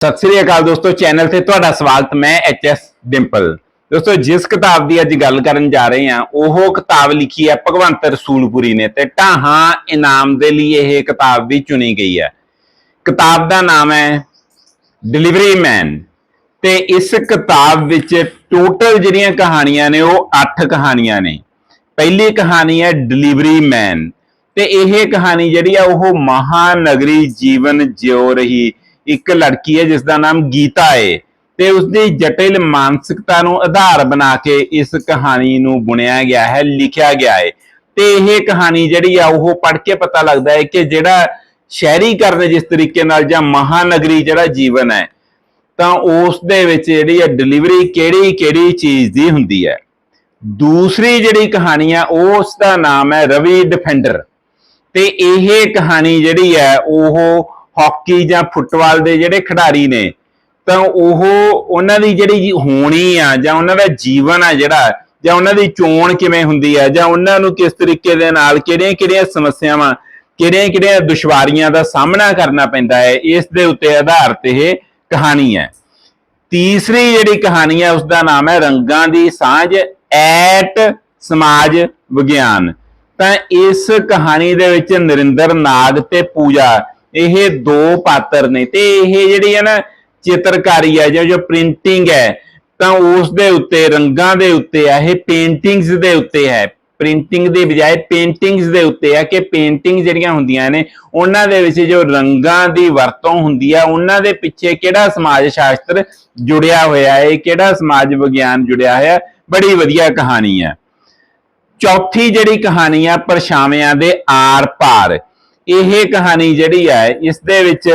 ਸਤਿ ਸ੍ਰੀ ਅਕਾਲ ਦੋਸਤੋ, ਚੈਨਲ ਤੇ ਤੁਹਾਡਾ ਸਵਾਗਤ ਮੈਂ ਐਚ ਐਸ ਡਿੰਪਲ ਦੋਸਤੋ, ਜਿਸ ਕਿਤਾਬ ਦੀ ਅੱਜ ਗੱਲ ਕਰਨ ਜਾ ਰਹੇ ਹਾਂ, ਉਹ ਕਿਤਾਬ ਲਿਖੀ ਹੈ ਭਗਵੰਤ ਰਸੂਲਪੁਰੀ ਨੇ ਤੇ ਢਾਹਾਂ ਇਨਾਮ ਦੇ ਲਈ ਇਹ ਕਿਤਾਬ ਵੀ ਚੁਣੀ ਗਈ ਹੈ। ਕਿਤਾਬ ਦਾ ਨਾਮ ਹੈ ਡਿਲੀਵਰੀ ਮੈਨ ਤੇ ਇਸ ਕਿਤਾਬ ਵਿੱਚ ਟੋਟਲ ਜਿਹੜੀਆਂ ਕਹਾਣੀਆਂ ਨੇ, ਉਹ 8 ਕਹਾਣੀਆਂ ਨੇ। ਪਹਿਲੀ ਕਹਾਣੀ ਹੈ ਡਿਲੀਵਰੀ ਮੈਨ ਤੇ ਇਹ ਕਹਾਣੀ ਜਿਹੜੀ ਆ, ਉਹ ਮਹਾਨਗਰੀ ਜੀਵਨ ਜਿਉ ਰਹੀ ਇੱਕ ਲੜਕੀ ਹੈ ਜਿਸ ਦਾ ਨਾਮ ਗੀਤਾ ਹੈ ਤੇ ਉਸਦੀ ਜਟਿਲ ਮਾਨਸਿਕਤਾ ਨੂੰ ਆਧਾਰ ਬਣਾ ਕੇ ਇਸ ਕਹਾਣੀ ਨੂੰ ਬੁਣਿਆ ਗਿਆ ਹੈ, ਲਿਖਿਆ ਗਿਆ ਹੈ। ਤੇ ਇਹ ਕਹਾਣੀ ਜਿਹੜੀ ਆ, ਉਹ ਪੜ੍ਹ ਕੇ ਪਤਾ ਲੱਗਦਾ ਹੈ ਕਿ ਜਿਹੜਾ ਸ਼ਹਿਰੀਕਰਨ ਜਿਸ ਤਰੀਕੇ ਨਾਲ ਜਾਂ ਮਹਾਨਗਰੀ ਜਿਹੜਾ ਜੀਵਨ ਹੈ, ਤਾਂ ਉਸ ਦੇ ਵਿੱਚ ਜਿਹੜੀ ਹੈ ਡਿਲੀਵਰੀ ਕਿਹੜੀ ਕਿਹੜੀ ਚੀਜ਼ ਦੀ ਹੁੰਦੀ ਹੈ। ਦੂਸਰੀ ਜਿਹੜੀ ਕਹਾਣੀ ਹੈ ਉਸ ਦਾ ਨਾਮ ਹੈ ਰਵੀ ਡਿਫੈਂਡਰ ਤੇ ਇਹ ਕਹਾਣੀ ਜਿਹੜੀ ਹੈ, ਉਹ ਹਾਕੀ ਜਾਂ ਫੁੱਟਬਾਲ ਦੇ ਜਿਹੜੇ ਖਿਡਾਰੀ ਨੇ, ਤਾਂ ਉਹ ਉਹਨਾਂ ਦੀ ਜਿਹੜੀ ਹੋਣੀ ਆ, ਜਾਂ ਉਹਨਾਂ ਦਾ ਜੀਵਨ ਆ ਜਿਹੜਾ, ਜਾਂ ਉਹਨਾਂ ਦੀ ਚੋਣ ਕਿਵੇਂ ਹੁੰਦੀ ਹੈ ਜਾਂ ਉਹਨਾਂ ਨੂੰ ਕਿਸ ਤਰੀਕੇ ਦੇ ਨਾਲ ਕਿਹੜੀਆਂ-ਕਿਹੜੀਆਂ ਸਮੱਸਿਆਵਾਂ, ਕਿਹੜੀਆਂ-ਕਿਹੜੀਆਂ ਦੁਸ਼ਵਾਰੀਆਂ ਦਾ ਸਾਹਮਣਾ ਕਰਨਾ ਪੈਂਦਾ ਹੈ, ਇਸ ਦੇ ਉੱਤੇ ਆਧਾਰਿਤ ਇਹ ਕਹਾਣੀ ਹੈ। ਤੀਸਰੀ ਜਿਹੜੀ ਕਹਾਣੀ ਹੈ ਉਸ ਦਾ ਨਾਮ ਹੈ ਰੰਗਾਂ ਦੀ ਸਾਂਝ, ਐਟ ਸਮਾਜ ਵਿਗਿਆਨ। ਤਾਂ ਇਸ ਕਹਾਣੀ ਦੇ ਵਿੱਚ ਨਰਿੰਦਰ ਨਾਗ ਤੇ ਪੂਜਾ ਇਹ ਦੋ ਪਾਤਰ ਨੇ ਤੇ ਇਹ ਜਿਹੜੀ ਹੈ ਨਾ ਚਿੱਤਰਕਾਰੀ ਹੈ, ਜੋ ਜੋ ਪ੍ਰਿੰਟਿੰਗ ਹੈ, ਤਾਂ ਉਸ ਦੇ ਉੱਤੇ, ਰੰਗਾਂ ਦੇ ਉੱਤੇ ਹੈ, ਇਹ ਪੇਂਟਿੰਗਸ ਦੇ ਉੱਤੇ ਹੈ। ਪ੍ਰਿੰਟਿੰਗ ਦੇ ਬਜਾਏ ਪੇਂਟਿੰਗਸ ਦੇ ਉੱਤੇ ਹੈ ਕਿ ਪੇਂਟਿੰਗ ਜਿਹੜੀਆਂ ਹੁੰਦੀਆਂ ਨੇ, ਉਹਨਾਂ ਦੇ ਵਿੱਚ ਜੋ ਰੰਗਾਂ ਦੀ ਵਰਤੋਂ ਹੁੰਦੀ ਹੈ, ਉਹਨਾਂ ਦੇ ਪਿੱਛੇ ਕਿਹੜਾ ਸਮਾਜ ਸ਼ਾਸਤਰ ਜੁੜਿਆ ਹੋਇਆ ਹੈ ਕਿਹੜਾ ਸਮਾਜ ਵਿਗਿਆਨ ਜੁੜਿਆ ਹੋਇਆ ਬੜੀ ਵਧੀਆ ਕਹਾਣੀ ਹੈ। ਚੌਥੀ ਜਿਹੜੀ ਕਹਾਣੀ ਆ ਪਰਛਾਵਿਆਂ ਦੇ ਆਰ ਪਾਰ। ਇਹ ਕਹਾਣੀ ਜਿਹੜੀ ਹੈ, ਇਸ ਦੇ ਵਿੱਚ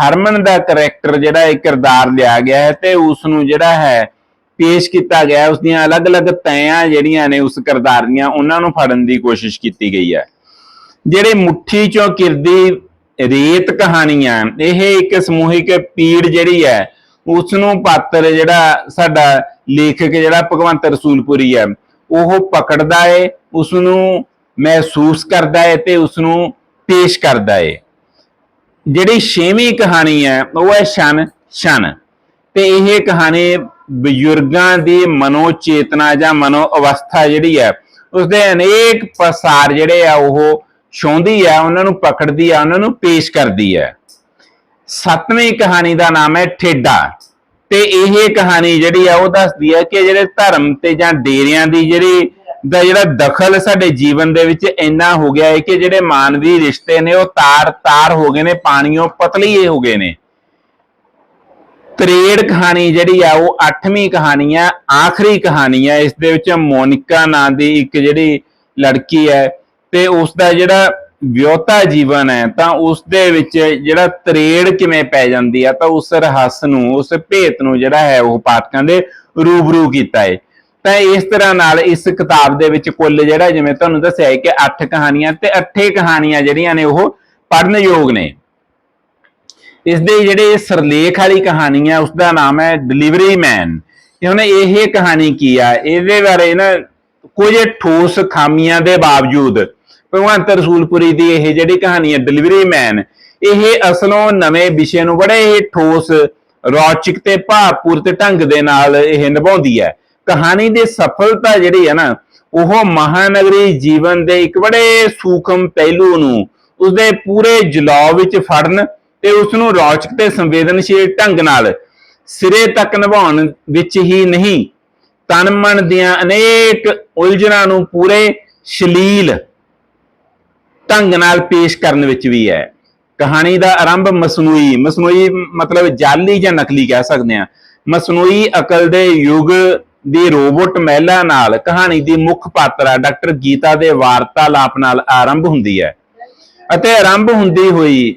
ਹਰਮਨ ਦਾ ਕਰੈਕਟਰ ਜਿਹੜਾ ਇਹ ਕਿਰਦਾਰ ਲਿਆ ਗਿਆ ਹੈ ਤੇ ਉਸ ਨੂੰ ਜਿਹੜਾ ਹੈ ਪੇਸ਼ ਕੀਤਾ ਗਿਆ ਹੈ। ਉਸ ਦੀਆਂ ਅਲੱਗ-ਅਲੱਗ ਤੈਆਂ ਜਿਹੜੀਆਂ ਨੇ ਉਸ ਕਿਰਦਾਰ ਦੀਆਂ, ਉਹਨਾਂ ਨੂੰ ਫੜਨ ਦੀ ਕੋਸ਼ਿਸ਼ ਕੀਤੀ ਗਈ ਹੈ ਜਿਹੜੇ ਮੁੱਠੀ ਚੋਂ ਕਿਰਦੀ ਰੇਤ ਕਹਾਣੀਆਂ, ਇਹ ਇੱਕ ਸਮੂਹਿਕ ਪੀੜ ਜਿਹੜੀ ਹੈ ਉਸ ਨੂੰ ਪਾਤਰ ਜਿਹੜਾ ਸਾਡਾ ਲੇਖਕ ਜਿਹੜਾ ਭਗਵੰਤ ਰਸੂਲਪੁਰੀ ਹੈ, ਉਹ ਪਕੜਦਾ ਹੈ ਉਸ ਨੂੰ ਮਹਿਸੂਸ ਕਰਦਾ ਹੈ ਤੇ ਉਸ ਨੂੰ ਪੇਸ਼ ਕਰਦਾ ਹੈ ਜਿਹੜੀ ਛੇਵੀਂ ਕਹਾਣੀ ਹੈ, ਉਹ ਹੈ ਸ਼ਨ ਸ਼ਨ ਤੇ ਇਹ ਕਹਾਣੀ ਬਜ਼ੁਰਗਾਂ ਦੀ ਮਨੋ ਚੇਤਨਾ ਜਾਂ ਮਨੋ ਅਵਸਥਾ ਜਿਹੜੀ ਹੈ, ਉਸਦੇ ਅਨੇਕ ਪ੍ਰਸਾਰ ਜਿਹੜੇ ਆ, ਉਹ ਛੋਂਦੀ ਹੈ, ਉਹਨਾਂ ਨੂੰ ਪਕੜਦੀ ਹੈ, ਉਹਨਾਂ ਨੂੰ ਪੇਸ਼ ਕਰਦੀ ਹੈ। ਸੱਤਵੀਂ ਕਹਾਣੀ ਦਾ ਨਾਮ ਹੈ ਠੇਡਾ। ਤੇ ਇਹ ਕਹਾਣੀ ਜਿਹੜੀ ਆ, ਉਹ ਦੱਸਦੀ ਹੈ ਕਿ ਜਿਹੜੇ ਧਰਮ ਤੇ ਜਾਂ ਡੇਰਿਆਂ ਦੀ ਜਿਹੜੀ ਦਾ ਜਿਹੜਾ ਦਖਲ ਸਾਡੇ ਜੀਵਨ ਦੇ ਵਿੱਚ ਇੰਨਾ ਹੋ ਗਿਆ ਹੈ ਕਿ ਜਿਹੜੇ ਮਾਨਵੀ ਰਿਸ਼ਤੇ ਨੇ ਉਹ ਤਾਰ-ਤਾਰ ਹੋ ਗਏ ਨੇ ਪਾਣੀੋਂ ਪਤਲੀਏ ਹੋ ਗਏ ਨੇ। ਤਰੇੜ ਕਹਾਣੀ ਜਿਹੜੀ ਆ, ਉਹ 8ਵੀਂ ਕਹਾਣੀ ਆ, ਆਖਰੀ ਕਹਾਣੀ ਆ। ਇਸ ਦੇ ਵਿੱਚ ਮੋਨਿਕਾ ਨਾਂ ਦੀ ਇੱਕ ਜਿਹੜੀ ਲੜਕੀ ਹੈ ਤੇ ਉਸ ਦਾ ਜਿਹੜਾ ਵਿਆਹਤਾ ਜੀਵਨ ਹੈ, ਤਾਂ ਉਸ ਦੇ ਵਿੱਚ ਜਿਹੜਾ ਤਰੇੜ ਕਿਵੇਂ ਪੈ ਜਾਂਦੀ ਆ, ਤਾਂ ਉਸ ਰਹੱਸ ਨੂੰ, ਉਸ ਭੇਤ ਨੂੰ ਜਿਹੜਾ ਹੈ, ਉਹ ਪਾਠਕਾਂ ਦੇ ਰੂਬਰੂ ਕੀਤਾ ਹੈ ਤਾਂ ਇਸ ਤਰ੍ਹਾਂ ਨਾਲ ਇਸ ਕਿਤਾਬ ਦੇ ਵਿੱਚ ਕੁੱਲ ਜਿਹੜਾ ਜਿਵੇਂ ਤੁਹਾਨੂੰ ਦੱਸਿਆ ਹੈ ਕਿ 8 ਕਹਾਣੀਆਂ ਤੇ 8 ਕਹਾਣੀਆਂ ਜਿਹੜੀਆਂ ਨੇ ਉਹ ਪੜਨਯੋਗ ਨੇ। ਇਸ ਦੇ ਜਿਹੜੇ ਸਰਲੇਖ ਵਾਲੀ ਕਹਾਣੀ ਹੈ ਉਸ ਦਾ ਨਾਮ ਹੈ ਡਿਲੀਵਰੀ ਮੈਨ ਹੁਣ ਇਹ ਕਹਾਣੀ ਕੀ ਆ? ਇਹਦੇ ਬਾਰੇ ਨਾ ਕੁਝ ਠੋਸ ਖਾਮੀਆਂ ਦੇ ਬਾਵਜੂਦ ਭਗਵੰਤ ਰਸੂਲਪੁਰੀ ਦੀ ਇਹ ਜਿਹੜੀ ਕਹਾਣੀ ਹੈ ਡਿਲੀਵਰੀ ਮੈਨ ਇਹ ਅਸਲੋਂ ਨਵੇਂ ਵਿਸ਼ੇ ਨੂੰ ਬੜੇ ਹੀ ਠੋਸ, ਰੌਚਕ ਤੇ ਭਾਵਪੂਰਤ ਢੰਗ ਦੇ ਨਾਲ ਇਹ ਨਿਭਾਉਂਦੀ ਹੈ। ਕਹਾਣੀ ਦੀ ਸਫਲਤਾ ਜਿਹੜੀ ਹੈ ਨਾ, ਉਹ ਮਹਾਨਗਰੀ ਜੀਵਨ ਦੇ ਇੱਕ ਬੜੇ ਸੂਖਮ ਪਹਿਲੂ ਨੂੰ ਉਸਦੇ ਪੂਰੇ ਜਲਾਅ ਵਿੱਚ ਫੜਨ ਤੇ ਉਸ ਨੂੰ ਰੌਚਕ ਤੇ ਸੰਵੇਦਨਸ਼ੀਲ ਢੰਗ ਨਾਲ ਸਿਰੇ ਤੱਕ ਨਿਭਾਉਣ ਵਿੱਚ ਹੀ ਨਹੀਂ ਤਨ ਮਨ ਦੀਆਂ ਅਨੇਕ ਉਲਝਣਾਂ ਨੂੰ ਪੂਰੇ ਸ਼ਲੀਲ ਢੰਗ ਨਾਲ ਪੇਸ਼ ਕਰਨ ਵਿੱਚ ਵੀ ਹੈ। ਕਹਾਣੀ ਦਾ ਆਰੰਭ ਮਸਨੂਈ ਮਸਨੂਈ ਮਤਲਬ ਜਾਲੀ ਜਾਂ ਨਕਲੀ ਕਹਿ ਸਕਦੇ ਆ ਮਸਨੂਈ ਅਕਲ ਦੇ ਯੁੱਗ ਦੀ ਰੋਬੋਟ ਮਹਿਲਾ ਨਾਲ ਕਹਾਣੀ ਦੀ ਮੁੱਖ ਪਾਤਰ ਡਾਕਟਰ ਗੀਤਾ ਦੇ ਵਾਰਤਾਲਾਪ ਨਾਲ ਆਰੰਭ ਹੁੰਦੀ ਹੈ। ਅਤੇ ਆਰੰਭ ਹੁੰਦੀ ਹੋਈ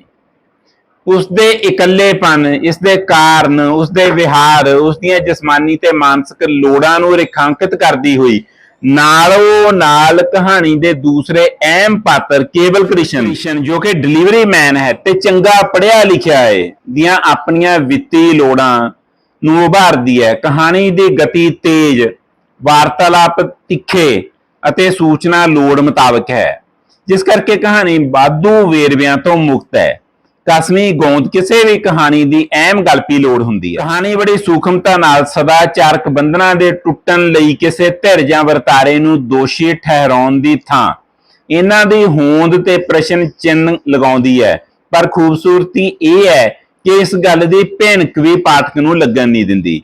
ਉਸ ਦੇ ਇਕੱਲੇਪਨ ਇਸ ਦੇ ਕਾਰਨ ਉਸ ਦੇ ਵਿਹਾਰ ਉਸ ਦੀਆਂ ਜਿਸਮਾਨੀ ਤੇ ਮਾਨਸਿਕ ਲੋੜਾਂ ਨੂੰ ਰੇਖਾਂਕਿਤ ਕਰਦੀ ਹੋਈ ਨਾਲੋਂ ਨਾਲ ਕਹਾਣੀ ਦੇ ਦੂਸਰੇ ਅਹਿਮ ਪਾਤਰ ਕੇਵਲ ਕ੍ਰਿਸ਼ਨ। ਜੋ ਕਿ ਡਿਲੀਵਰੀ ਮੈਨ ਹੈ ਤੇ ਚੰਗਾ ਪੜ੍ਹਿਆ ਲਿਖਿਆ ਹੈ ਦੀਆਂ ਆਪਣੀਆਂ ਵਿੱਤੀ ਲੋੜਾਂ ਨੂੰ ਉਭਾਰਦੀ ਹੈ। ਕਹਾਣੀ ਦੀ ਗਤੀ ਤੇਜ਼, ਵਾਰਤਾਲਾਪ ਤਿੱਖੇ ਅਤੇ ਸੂਚਨਾ ਲੋੜ ਮੁਤਾਬਕ ਹੈ, ਜਿਸ ਕਰਕੇ ਕਹਾਣੀ ਬਾਦੂ ਵੇਰਵਿਆਂ ਤੋਂ ਮੁਕਤ ਹੈ। ਕਸਵੀਂ ਗੋਂਦ ਕਿਸੇ ਵੀ ਕਹਾਣੀ ਦੀ ਅਹਿਮ ਗਲਪੀ ਲੋੜ ਹੁੰਦੀ ਹੈ। ਕਹਾਣੀ ਬੜੀ ਸੂਖਮਤਾ ਨਾਲ ਸਦਾਚਾਰਕ ਬੰਧਨਾਂ ਦੇ ਟੁੱਟਣ ਲਈ ਕਿਸੇ ਧਿਰ ਜਾਂ ਵਰਤਾਰੇ ਨੂੰ ਦੋਸ਼ੀ ਠਹਿਰਾਉਣ ਦੀ ਥਾਂ। ਇਹਨਾਂ ਦੀ ਹੋਂਦ ਤੇ ਪ੍ਰਸ਼ਨ ਚਿੰਨ੍ਹ ਲਗਾਉਂਦੀ ਹੈ, ਪਰ ਖੂਬਸੂਰਤੀ ਇਹ ਹੈ ਕਿ ਇਸ ਗੱਲ ਦੀ ਭਿਣਕ ਵੀ ਪਾਠਕ ਨੂੰ ਲੱਗਣ ਨਹੀਂ ਦਿੰਦੀ।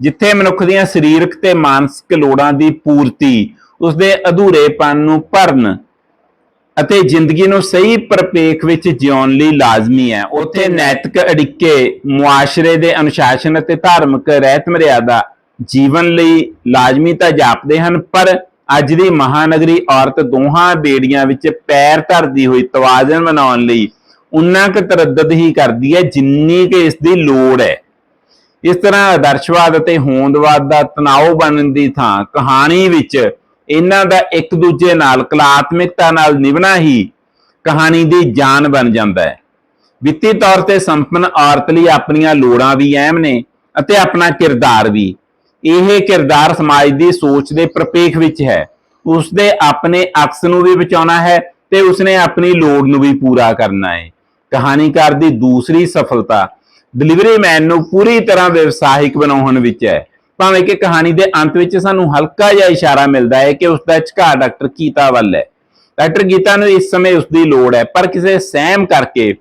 ਜਿੱਥੇ ਮਨੁੱਖ ਦੀਆਂ ਸਰੀਰਕ ਤੇ ਮਾਨਸਿਕ ਲੋੜਾਂ ਦੀ ਪੂਰਤੀ ਉਸਦੇ ਅਧੂਰੇਪਨ ਨੂੰ ਭਰਨ ਅਤੇ ਜ਼ਿੰਦਗੀ ਨੂੰ ਸਹੀ ਪਰਪੇਖ ਵਿੱਚ ਜਿਉਣ ਲਈ ਲਾਜ਼ਮੀ ਹੈ। ਉੱਥੇ ਨੈਤਿਕ ਅੜਿੱਕੇ ਮੁਆਸ਼ਰੇ ਦੇ ਅਨੁਸ਼ਾਸਨ ਅਤੇ ਧਾਰਮਿਕ ਰਹਿਤ ਮਰਿਆਦਾ ਜੀਵਨ ਲਈ ਲਾਜ਼ਮੀ ਤਾਂ ਜਾਪਦੇ ਹਨ ਪਰ ਅੱਜ ਦੀ ਮਹਾਨਗਰੀ ਔਰਤ ਦੋਹਾਂ ਬੇੜੀਆਂ ਵਿੱਚ ਪੈਰ ਧਰਦੀ ਹੋਈ ਤਵਾਜ਼ਨ ਬਣਾਉਣ ਲਈ ਉਨਾ ਕੁ ਤਰੱਦਦ ਹੀ ਕਰਦੀ ਹੈ, ਜਿੰਨੀ ਕਿ ਇਸ ਦੀ ਲੋੜ ਹੈ। ਇਸ ਤਰ੍ਹਾਂ ਆਦਰਸ਼ਵਾਦ ਅਤੇ ਹੋਂਦਵਾਦ ਦਾ ਤਣਾਅ ਬਣਨ ਦੀ ਥਾਂ, ਕਹਾਣੀ ਵਿੱਚ ਇਹਨਾਂ ਦਾ ਇੱਕ ਦੂਜੇ ਨਾਲ ਕਲਾਤਮਿਕਤਾ ਨਾਲ ਨਿਭਣਾ ਹੀ ਕਹਾਣੀ ਦੀ ਜਾਨ ਬਣ ਜਾਂਦਾ ਹੈ। ਵਿੱਤੀ ਤੌਰ ਤੇ ਸੰਪੰਨ ਔਰਤ ਲਈ ਆਪਣੀਆਂ ਲੋੜਾਂ ਵੀ ਅਹਿਮ ਨੇ ਅਤੇ ਆਪਣਾ ਕਿਰਦਾਰ ਵੀ। ਇਹ ਕਿਰਦਾਰ ਸਮਾਜ ਦੀ ਸੋਚ ਦੇ ਪ੍ਰਪੇਖ ਵਿੱਚ ਹੈ। ਉਸਦੇ ਆਪਣੇ ਅਕਸ ਨੂੰ ਵੀ ਬਚਾਉਣਾ ਹੈ ਤੇ ਉਸਨੇ ਆਪਣੀ ਲੋੜ ਨੂੰ ਵੀ ਪੂਰਾ ਕਰਨਾ ਹੈ। ਕਹਾਣੀਕਾਰ ਦੀ ਦੂਸਰੀ ਸਫਲਤਾ। ਡਿਲੀਵਰੀ ਮੈਨ ਨੂੰ ਪੂਰੀ ਤਰ੍ਹਾਂ ਵਿਵਸਾਇਕ ਬਣਾਉਣ ਵਿੱਚ ਹੈ। ਭਾਵੇਂ ਕਿ ਕਹਾਣੀ ਦੇ ਅੰਤ ਵਿੱਚ ਸਾਨੂੰ ਹਲਕਾ ਜਿਹਾ ਇਸ਼ਾਰਾ ਮਿਲਦਾ ਹੈ ਕਿ ਉਸ ਦਾ ਝੁਕਾਅ ਡਾਕਟਰ ਗੀਤਾ ਵੱਲ ਹੈ। ਡਾਕਟਰ ਗੀਤਾ ਨੂੰ ਇਸ ਸਮੇਂ ਉਸ ਦੀ ਲੋੜ ਹੈ, ਪਰ ਕਿਸੇ ਸਹਿਮ ਕਰਕੇ